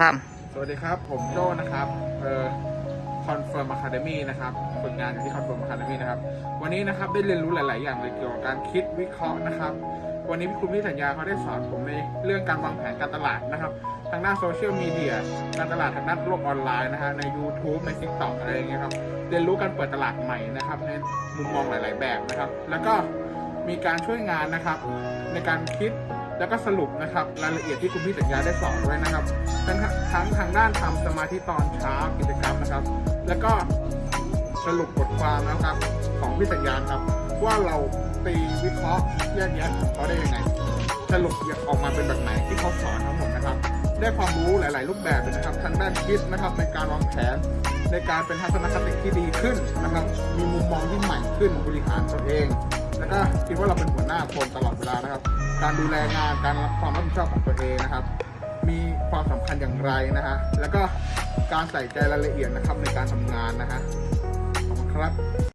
ครับ สวัสดีครับ ผมโจ้นะครับเอ่อ Confirm Academy นะครับฝึกงานอยู่ที่ Confirm Academy นะครับ วันนี้นะครับได้เรียนรู้หลาย ๆ อย่างเลยเกี่ยวกับการคิดวิเคราะห์นะครับ วันนี้พี่คุณพี่สัญญาเขาได้สอนผมในเรื่องการวางแผนการตลาดนะครับ ทางด้านโซเชียลมีเดียการตลาดทางด้านโลกออนไลน์นะฮะใน YouTube ใน TikTok อะไรอย่างเงี้ยครับเรียนรู้การเปิดตลาดใหม่นะครับในมุมมองหลาย ๆ แบบนะครับ แล้วก็มีการช่วยงานนะครับ ในการคิด แล้วก็สรุปนะครับรายละเอียดที่คุณพี่สัญญาได้สอนไว้นะครับทั้งทั้งทางด้านทำสมาธิตอนเช้ากิจกรรมนะครับ แล้วก็สรุปบทความนะครับของพี่สัญญาครับ ว่าเราตีวิเคราะห์แยกแยะเขาได้ยังไง สรุปออกมาเป็นแบบไหนที่เขาสอนทั้งหมดนะครับ ได้ความรู้หลาย ๆ รูปแบบเลยนะครับทางด้านคิดนะครับในการวางแผนในการเป็นทัศนคติที่ดีขึ้นนะครับ มีมุมมองที่ใหม่ขึ้นบริหารตัวเอง แล้วก็คิดว่าเราเป็นหัวหน้าคนตลอดเวลานะครับ การดูแลงานการรับความรับผิดชอบของตัวเองนะครับ มีความสำคัญอย่างไรนะฮะแล้วก็การใส่ใจรายละเอียดนะครับในการทำงานนะฮะขอบคุณครับ